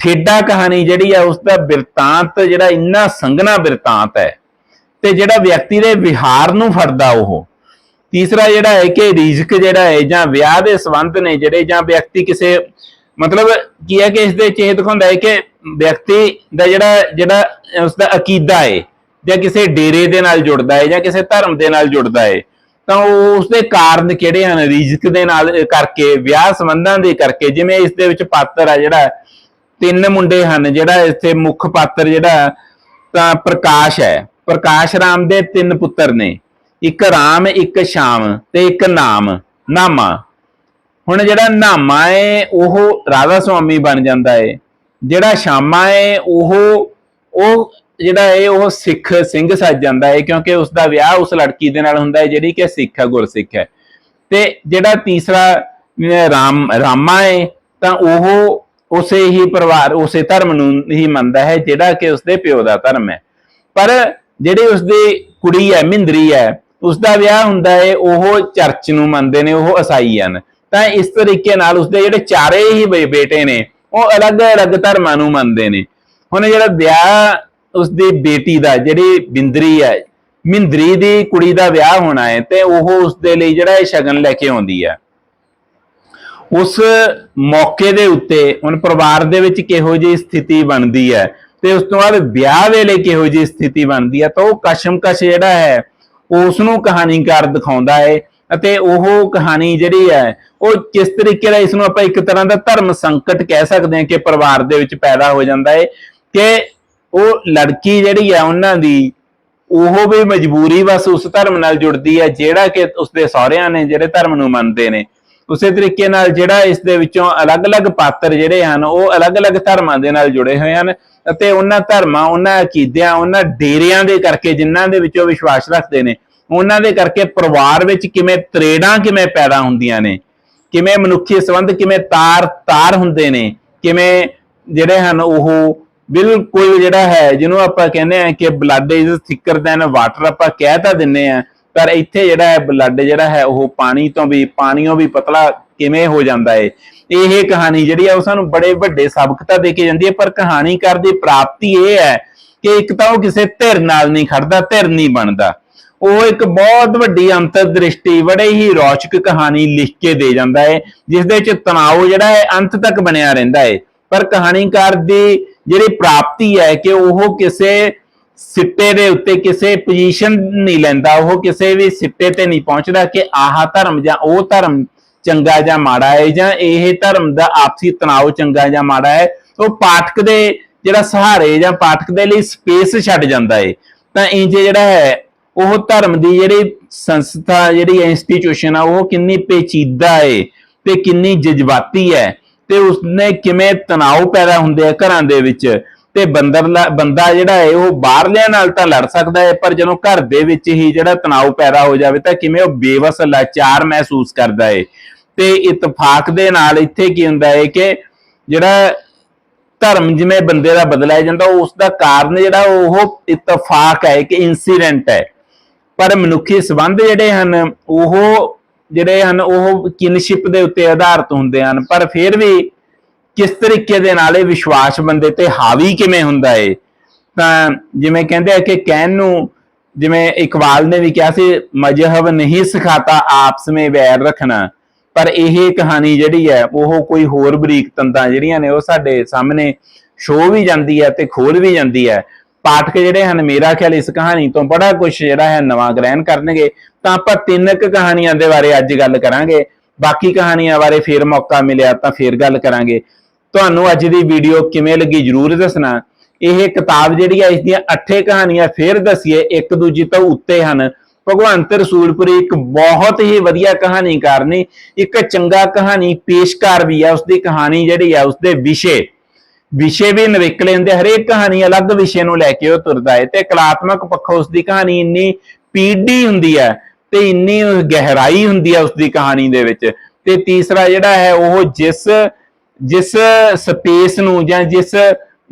ਠੇਡਾ ਕਹਾਣੀ ਜਿਹੜੀ ਆ ਉਸ ਦਾ ਬਿਰਤਾਂਤ ਜਿਹੜਾ ਇੰਨਾ ਸੰਘਣਾ ਬਿਰਤਾਂਤ ਹੈ, ਤੇ ਜਿਹੜਾ ਵਿਅਕਤੀ ਦੇ ਵਿਹਾਰ ਨੂੰ ਫੜਦਾ ਉਹ। ਤੀਸਰਾ ਜਿਹੜਾ ਹੈ ਕਿ ਰਿਜ਼ਕ ਜਿਹੜਾ ਹੈ, ਜਾਂ ਵਿਆਹ ਦੇ ਸੰਬੰਧ ਨੇ ਜਿਹੜੇ, ਜਾਂ ਵਿਅਕਤੀ ਕਿਸੇ, ਮਤਲਬ ਕੀ ਹੈ ਕਿ ਇਸ ਦੇ ਚੇਤ ਹੁੰਦਾ ਹੈ ਕਿ ਵਿਅਕਤੀ ਦਾ ਜਿਹੜਾ ਜਿਹੜਾ ਉਸ ਦਾ ਅਕੀਦਾ ਹੈ ਜਾਂ ਕਿਸੇ ਡੇਰੇ ਦੇ ਨਾਲ ਜੁੜਦਾ ਹੈ ਜਾਂ ਕਿਸੇ ਧਰਮ ਦੇ ਨਾਲ ਜੁੜਦਾ ਹੈ ਤਾਂ ਉਹ ਉਸ ਦੇ ਕਾਰਨ ਕਿਹੜੇ ਹਨ? ਰਿਜ਼ਕ ਦੇ ਨਾਲ ਕਰਕੇ, ਵਿਆਹ ਸੰਬੰਧਾਂ ਦੇ ਕਰਕੇ, ਜਿਵੇਂ ਇਸ ਦੇ ਵਿੱਚ ਪਾਤਰ ਆ ਜਿਹੜਾ, ਤਿੰਨ ਮੁੰਡੇ ਹਨ, ਜਿਹੜਾ ਇੱਥੇ ਮੁੱਖ ਪਾਤਰ ਜਿਹੜਾ, ਤਾਂ ਪ੍ਰਕਾਸ਼ ਹੈ। ਪ੍ਰਕਾਸ਼ ਰਾਮ ਦੇ ਤਿੰਨ ਪੁੱਤਰ ਨੇ। ਇੱਕ ਰਾਮ, ਇੱਕ ਸ਼ਾਮ ਤੇ ਇੱਕ ਨਾਮ, ਨਾਮਾ। ਹੁਣ ਜਿਹੜਾ ਨਾਮਾ ਹੈ ਉਹ ਰਾਧਾ ਸੁਆਮੀ ਬਣ ਜਾਂਦਾ ਹੈ ਜਿਹੜਾ ਸ਼ਾਮਾ ਹੈ, ਉਹ ਉਹ ਜਿਹੜਾ ਹੈ, ਉਹ ਸਿੱਖ ਸਿੰਘ ਸੱਜ ਜਾਂਦਾ ਹੈ, ਕਿਉਂਕਿ ਉਸ ਦਾ ਵਿਆਹ ਉਸ ਲੜਕੀ ਦੇ ਨਾਲ ਹੁੰਦਾ ਹੈ, ਜਿਹੜੀ ਕਿ ਸਿੱਖ ਹੈ, ਗੁਰਸਿੱਖ ਹੈ। ਤੇ ਜਿਹੜਾ ਤੀਸਰਾ, ਅਹ, ਰਾਮ, ਰਾਮਾ ਹੈ, ਤਾਂ ਉਹ ਉਸੇ ਹੀ ਪਰਿਵਾਰ, ਉਸੇ ਧਰਮ ਨੂੰ ਹੀ ਮੰਨਦਾ ਹੈ, ਜਿਹੜਾ ਕਿ ਉਸਦੇ ਪਿਓ ਦਾ ਧਰਮ ਹੈ। ਪਰ ਜਿਹੜੀ ਉਸਦੀ ਕੁੜੀ ਹੈ ਮਿੰਦਰੀ ਹੈ, ਉਸਦਾ ਵਿਆਹ ਹੁੰਦਾ ਹੈ, ਉਹ ਚਰਚ ਨੂੰ ਮੰਨਦੇ ਨੇ, ਉਹ ਈਸਾਈ ਹਨ। ਤਾਂ ਇਸ ਤਰੀਕੇ ਨਾਲ ਉਸਦੇ ਜਿਹੜੇ ਚਾਰੇ ਹੀ ਬੇਟੇ ਨੇ ਉਹ ਅਲੱਗ-ਅਲੱਗ ਧਰਮਾਂ ਨੂੰ ਮੰਨਦੇ ਨੇ। ਹੁਣ ਜਿਹੜਾ ਵਿਆਹ ਉਸਦੀ ਬੇਟੀ ਦਾ, ਜਿਹੜੀ ਬਿੰਦਰੀ ਹੈ, ਮਿੰਦਰੀ ਦੀ ਕੁੜੀ ਦਾ ਵਿਆਹ ਹੋਣਾ ਹੈ, ਤੇ ਉਹ ਉਸਦੇ ਲਈ ਜਿਹੜਾ ਇਹ ਸ਼ਗਨ ਲੈ ਕੇ ਆਉਂਦੀ ਹੈ। ਉਸ ਮੌਕੇ ਦੇ ਉੱਤੇ ਹੁਣ ਪਰਿਵਾਰ ਦੇ ਵਿੱਚ ਕਿਹੋ ਜਿਹੀ ਸਥਿਤੀ ਬਣਦੀ ਹੈ ਤੇ ਉਸ ਤੋਂ ਬਾਅਦ ਵਿਆਹ ਵੇਲੇ ਕਿਹੋ ਜਿਹੀ ਸਥਿਤੀ ਬਣਦੀ ਹੈ, ਤਾਂ ਉਹ ਕਸ਼ਮਕਸ਼ ਜਿਹੜਾ ਹੈ, ਉਸ ਨੂੰ ਕਹਾਣੀਕਾਰ ਦਿਖਾਉਂਦਾ ਹੈ। ਅਤੇ ਉਹ ਕਹਾਣੀ ਜਿਹੜੀ ਹੈ, ਉਹ ਕਿਸ ਤਰੀਕੇ ਨਾਲ ਇਸ ਨੂੰ ਆਪਾਂ ਇੱਕ ਤਰ੍ਹਾਂ ਦਾ ਧਰਮ ਸੰਕਟ ਕਹਿ ਸਕਦੇ ਹਾਂ ਕਿ ਪਰਿਵਾਰ ਦੇ ਵਿੱਚ ਪੈਦਾ ਹੋ ਜਾਂਦਾ ਹੈ ਕਿ ਉਹ ਲੜਕੀ ਜਿਹੜੀ ਹੈ ਉਹਨਾਂ ਦੀ, ਉਹ ਵੀ ਮਜਬੂਰੀ ਬਸ ਉਸ ਧਰਮ ਨਾਲ ਜੁੜਦੀ ਹੈ, ਜਿਹੜਾ ਕਿ ਉਸਦੇ ਸਹੁਰਿਆਂ ਨੇ ਜਿਹੜੇ ਧਰਮ ਨੂੰ ਮੰਨਦੇ ਨੇ। ਉਸੇ ਤਰੀਕੇ ਨਾਲ ਜਿਹੜਾ ਇਸ ਦੇ ਵਿੱਚੋਂ ਅਲੱਗ-ਅਲੱਗ ਪਾਤਰ ਜਿਹੜੇ ਹਨ, ਉਹ ਅਲੱਗ-ਅਲੱਗ ਧਰਮਾਂ ਦੇ ਨਾਲ ਜੁੜੇ ਹੋਏ ਹਨ ਅਤੇ ਉਹਨਾਂ ਧਰਮਾਂ, ਉਹਨਾਂ ਅਕੀਦਿਆਂ, ਉਹਨਾਂ ਡੇਰਿਆਂ ਦੇ ਕਰਕੇ ਜਿਨ੍ਹਾਂ ਦੇ ਵਿੱਚੋਂ ਵਿਸ਼ਵਾਸ ਰੱਖਦੇ ਨੇ ਉਹਨਾਂ ਦੇ ਕਰਕੇ ਪਰਿਵਾਰ ਵਿੱਚ ਕਿਵੇਂ ਤਰੇੜਾਂ ਕਿਵੇਂ ਪੈਦਾ ਹੁੰਦੀਆਂ ਨੇ, ਕਿਵੇਂ ਮਨੁੱਖੀ ਸੰਬੰਧ ਕਿਵੇਂ ਤਾਰ ਤਾਰ ਹੁੰਦੇ ਨੇ, ਕਿਵੇਂ ਜਿਹੜੇ ਹਨ ਉਹ ਬਿਲਕੁਲ ਜਿਹੜਾ ਹੈ, ਜਿਹਨੂੰ ਆਪਾਂ ਕਹਿੰਦੇ ਆ ਕਿ blood is thicker than water ਆਪਾਂ ਕਹਿ ਤਾਂ ਦਿੰਨੇ ਆ ਪਰ ਇੱਥੇ ਜਿਹੜਾ ਹੈ ਬਲੱਡ ਜਿਹੜਾ ਹੈ ਉਹ ਪਾਣੀ ਤੋਂ ਵੀ ਪਾਣੀੋਂ ਵੀ ਪਤਲਾ ਕਿਵੇਂ ਹੋ ਜਾਂਦਾ ਹੈ ਇਹ ਕਹਾਣੀ ਜਿਹੜੀ ਆ ਉਹ ਸਾਨੂੰ ਬੜੇ ਵੱਡੇ ਸਬਕ ਤਾਂ ਦੇ ਕੇ ਜਾਂਦੀ ਹੈ, ਪਰ ਕਹਾਣੀਕਾਰ ਦੀ ਪ੍ਰਾਪਤੀ ਇਹ ਹੈ ਕਿ ਇੱਕ ਤਾਂ ਉਹ ਕਿਸੇ ਧਿਰ ਨਾਲ ਨਹੀਂ ਖੜਦਾ, ਧਿਰ ਨਹੀਂ ਬਣਦਾ। ਉਹ ਇੱਕ ਬਹੁਤ ਵੱਡੀ ਅੰਤਰ ਦ੍ਰਿਸ਼ਟੀ ਬੜੇ ਹੀ ਰੌਚਕ ਕਹਾਣੀ ਲਿਖ ਕੇ ਦੇ ਜਾਂਦਾ ਹੈ ਜਿਸ ਦੇ ਵਿੱਚ ਤਣਾਅ ਜਿਹੜਾ ਹੈ ਅੰਤ ਤੱਕ ਬਣਿਆ ਰਹਿੰਦਾ ਹੈ ਪਰ ਕਹਾਣੀਕਾਰ ਦੀ ਜਿਹੜੀ ਪ੍ਰਾਪਤੀ ਹੈ ਕਿ ਉਹ ਕਿਸੇ ਸਿੱਟੇ ਦੇ ਉੱਤੇ ਕਿਸੇ ਪੋਜੀਸ਼ਨ ਨਹੀਂ ਲੈਂਦਾ, ਉਹ ਕਿਸੇ ਵੀ ਸਿੱਟੇ ਤੇ ਨਹੀਂ ਪਹੁੰਚਦਾ ਕਿ ਆਹ ਧਰਮ ਜਾਂ ਉਹ ਧਰਮ ਚੰਗਾ ਜਾਂ ਮਾੜਾ ਹੈ ਜਾਂ ਇਹ ਧਰਮ ਦਾ ਆਪਸੀ ਤਣਾਅ ਚੰਗਾ ਜਾਂ ਮਾੜਾ ਹੈ ਉਹ ਪਾਠਕ ਦੇ ਜਿਹੜਾ ਸਹਾਰੇ ਜਾਂ ਪਾਠਕ ਦੇ ਲਈ ਸਪੇਸ ਛੱਡ ਜਾਂਦਾ ਹੈ ਤਾਂ ਇੰਜ ਜਿਹੜਾ ਹੈ ਉਹ ਧਰਮ ਦੀ ਜਿਹੜੀ ਸੰਸਥਾ, ਜਿਹੜੀ ਇੰਸਟੀਟਿਊਸ਼ਨ ਆ, ਉਹ ਕਿੰਨੀ ਪੇਚੀਦਾ ਹੈ ਤੇ ਕਿੰਨੀ ਜਜ਼ਬਾਤੀ ਹੈ ਤੇ ਉਸਨੇ ਕਿਵੇਂ ਤਣਾਅ ਪੈਦਾ ਹੁੰਦੇ ਆ ਘਰਾਂ ਦੇ ਵਿੱਚ ਤੇ ਬੰਦਰ ਬੰਦਾ ਜਿਹੜਾ ਹੈ ਉਹ ਬਾਹਰਲਿਆਂ ਨਾਲ ਤਾਂ ਲੜ ਸਕਦਾ ਹੈ ਪਰ ਜਦੋਂ ਘਰ ਦੇ ਵਿੱਚ ਹੀ ਜਿਹੜਾ ਤਣਾਅ ਪੈਦਾ ਹੋ ਜਾਵੇ ਤਾਂ ਕਿਵੇਂ ਉਹ ਬੇਵਸ, ਲਾਚਾਰ ਮਹਿਸੂਸ ਕਰਦਾ ਹੈ ਤੇ ਇਤਫਾਕ ਦੇ ਨਾਲ ਇੱਥੇ ਕੀ ਹੁੰਦਾ ਹੈ ਕਿ ਜਿਹੜਾ ਧਰਮ ਜਿਵੇਂ ਬੰਦੇ ਦਾ ਬਦਲਾਇਆ ਜਾਂਦਾ, ਉਸ ਦਾ ਕਾਰਨ ਜਿਹੜਾ ਉਹ ਇਤਫਾਕ ਹੈ ਕਿ ਇਨਸੀਡੈਂਟ ਹੈ। ਪਰ ਮਨੁੱਖੀ ਸਬੰਧ ਜਿਹੜੇ ਹਨ, ਉਹ ਜਿਹੜੇ ਹਨ, ਉਹ ਕਿਨਸ਼ਿਪ ਦੇ ਉੱਤੇ ਆਧਾਰਿਤ ਹੁੰਦੇ ਹਨ। ਪਰ ਫਿਰ ਵੀ ਕਿਸ ਤਰੀਕੇ ਦੇ ਨਾਲ ਇਹ ਵਿਸ਼ਵਾਸ ਬੰਦੇ ਤੇ ਹਾਵੀ ਕਿਵੇਂ ਹੁੰਦਾ ਏ? ਤਾਂ ਜਿਵੇਂ ਕਹਿੰਦੇ ਆ ਕਿ ਕਹਿਣ ਨੂੰ ਜਿਵੇਂ ਇਕਬਾਲ ਨੇ ਵੀ ਕਿਹਾ ਸੀ, ਮਜਹਬ ਨਹੀਂ ਸਿਖਾਤਾ ਆਪਸ ਵਿੱਚ ਵੈਰ ਰੱਖਣਾ। ਪਰ ਇਹ ਕਹਾਣੀ ਜਿਹੜੀ ਹੈ, ਉਹ ਕੋਈ ਹੋਰ ਬਰੀਕ ਤੰਦਾਂ ਜਿਹੜੀਆਂ ਨੇ, ਉਹ ਸਾਡੇ ਸਾਹਮਣੇ ਸ਼ੋ ਵੀ ਜਾਂਦੀ ਹੈ ਤੇ ਖੋਲ ਵੀ ਜਾਂਦੀ ਹੈ। ਪਾਠਕ ਜਿਹੜੇ ਹਨ, ਮੇਰਾ ਖਿਆਲ ਇਸ ਕਹਾਣੀ ਤੋਂ ਬੜਾ ਕੁਝ ਜਿਹੜਾ ਹੈ ਨਵਾਂ ਗ੍ਰਹਿਣ ਕਰਨਗੇ। ਤਾਂ ਆਪਾਂ ਤਿੰਨ ਕੁ ਕਹਾਣੀਆਂ ਦੇ ਬਾਰੇ ਅੱਜ ਗੱਲ ਕਰਾਂਗੇ। ਬਾਕੀ ਕਹਾਣੀਆਂ ਬਾਰੇ ਫੇਰ ਮੌਕਾ ਮਿਲਿਆ ਤਾਂ ਫੇਰ ਗੱਲ ਕਰਾਂਗੇ। ਤੁਹਾਨੂੰ ਅੱਜ ਦੀ ਵੀਡੀਓ ਕਿਵੇਂ ਲੱਗੀ ਜਰੂਰ ਦੱਸਣਾ। ਇਹ ਕਿਤਾਬ ਜਿਹੜੀ ਹੈ ਇਸ ਦੀਆਂ ਅੱਠੇ ਕਹਾਣੀਆਂ ਫੇਰ ਦਸੀਏ, ਇੱਕ ਦੂਜੀ ਤੋਂ ਉੱਤੇ ਹਨ। ਭਗਵੰਤ ਰਸੂਲਪੁਰੀ ਇੱਕ ਬਹੁਤ ਹੀ ਵਧੀਆ ਕਹਾਣੀਕਾਰ ਨੇ। ਇੱਕ ਚੰਗਾ ਕਹਾਣੀ ਪੇਸ਼ਕਾਰ ਵੀ ਹੈ ਉਸਦੀ ਕਹਾਣੀ ਜਿਹੜੀ ਹੈ ਉਸਦੇ ਵਿਸ਼ੇ। ਵਿਸ਼ੇ ਵੀ ਨਵੇਕਲੇ ਹੁੰਦੇ ਹਰੇਕ ਕਹਾਣੀ ਅਲੱਗ ਵਿਸ਼ੇ ਨੂੰ ਲੈ ਕੇ ਉਹ ਤੁਰਦਾ ਹੈ ਤੇ ਕਲਾਤਮਕ ਪੱਖੋਂ ਉਸਦੀ ਕਹਾਣੀ ਇੰਨੀ ਪੀੜੀ ਹੁੰਦੀ ਹੈ ਤੇ ਇੰਨੀ ਗਹਿਰਾਈ ਹੁੰਦੀ ਹੈ ਉਸਦੀ ਕਹਾਣੀ ਦੇ ਵਿੱਚ ਤੇ ਤੀਸਰਾ ਜਿਹੜਾ ਹੈ ਉਹ ਜਿਸ ਜਿਸ ਸਪੇਸ ਨੂੰ ਜਾਂ ਜਿਸ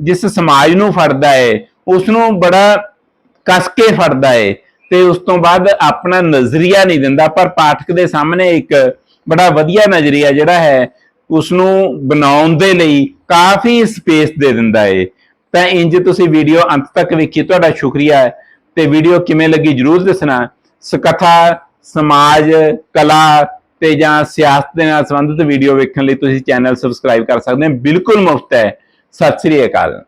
ਜਿਸ ਸਮਾਜ ਨੂੰ ਫੜਦਾ ਹੈ ਉਸ ਨੂੰ ਬੜਾ ਕਸ ਕੇ ਫੜਦਾ ਹੈ ਤੇ ਉਸ ਤੋਂ ਬਾਅਦ ਆਪਣਾ ਨਜ਼ਰੀਆ ਨਹੀਂ ਦਿੰਦਾ ਪਰ ਪਾਠਕ ਦੇ ਸਾਹਮਣੇ ਇੱਕ ਬੜਾ ਵਧੀਆ ਨਜ਼ਰੀਆ ਜਿਹੜਾ ਹੈ ਉਸ ਨੂੰ ਬਣਾਉਣ ਦੇ ਲਈ ਕਾਫੀ ਸਪੇਸ ਦੇ ਦਿੰਦਾ ਏ। ਤਾਂ ਇੰਜ ਤੁਸੀਂ ਵੀਡੀਓ ਅੰਤ ਤੱਕ ਵੇਖੀ ਤੁਹਾਡਾ ਸ਼ੁਕਰੀਆ। ਹੈ ਤੇ ਵੀਡੀਓ ਕਿਵੇਂ ਲੱਗੀ ਜਰੂਰ ਦੱਸਣਾ। ਸਕਥਾ, ਸਮਾਜ, ਕਲਾ ਤੇ ਜਾਂ ਸਿਆਸਤ ਦੇ ਨਾਲ ਸੰਬੰਧਿਤ ਵੀਡੀਓ ਵੇਖਣ ਲਈ ਤੁਸੀਂ ਚੈਨਲ ਸਬਸਕ੍ਰਾਈਬ ਕਰ ਸਕਦੇ ਹੋ। ਬਿਲਕੁਲ ਮੁਫਤ ਹੈ। ਸਤਿ ਸ੍ਰੀ ਅਕਾਲ।